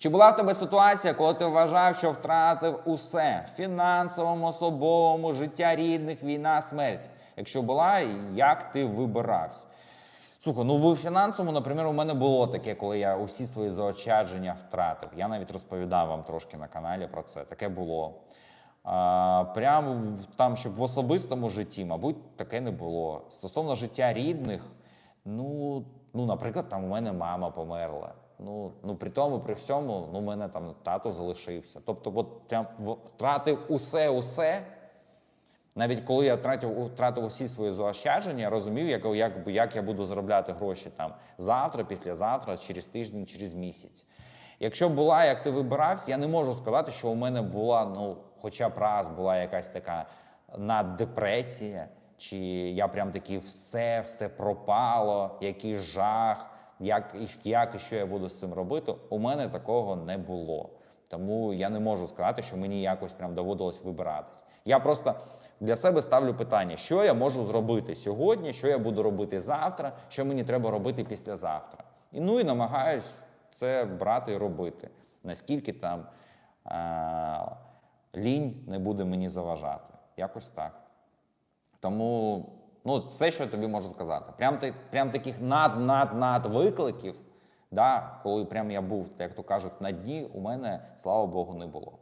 Чи була в тебе ситуація, коли ти вважав, що втратив усе фінансовому, особовому, життя рідних, війна, смерть? Якщо була, як ти вибирався? Слухай, ну в фінансовому, наприклад, у мене було таке, коли я усі свої заощадження втратив. Я навіть розповідав вам трошки на каналі про це. Таке було. А, прямо там, щоб в особистому житті, мабуть, таке не було. Стосовно життя рідних, ну, ну наприклад, там у мене мама померла. Ну, ну при тому, при всьому, ну, мене там тато залишився. Тобто, от в- втратив усе, усе. Навіть коли я втратив, втратив усі свої заощадження, я розумів, як, як, як я буду заробляти гроші там завтра, післязавтра, через тиждень, через місяць. Якщо була, як ти вибирався, я не можу сказати, що у мене була, ну, хоча б раз була якась така наддепресія, чи я прям такий все, все пропало, який жах, як, як і що я буду з цим робити. У мене такого не було. Тому я не можу сказати, що мені якось прям доводилось вибиратись. Я просто для себе ставлю питання, що я можу зробити сьогодні, що я буду робити завтра, що мені треба робити післязавтра. І ну і намагаюсь це брати і робити. Наскільки там е- лінь не буде мені заважати. Якось так. Тому ну, все, що я тобі можу сказати. Прям, прям таких над-над-над викликів, да, коли прям я був, як то кажуть, на дні, у мене, слава Богу, не було.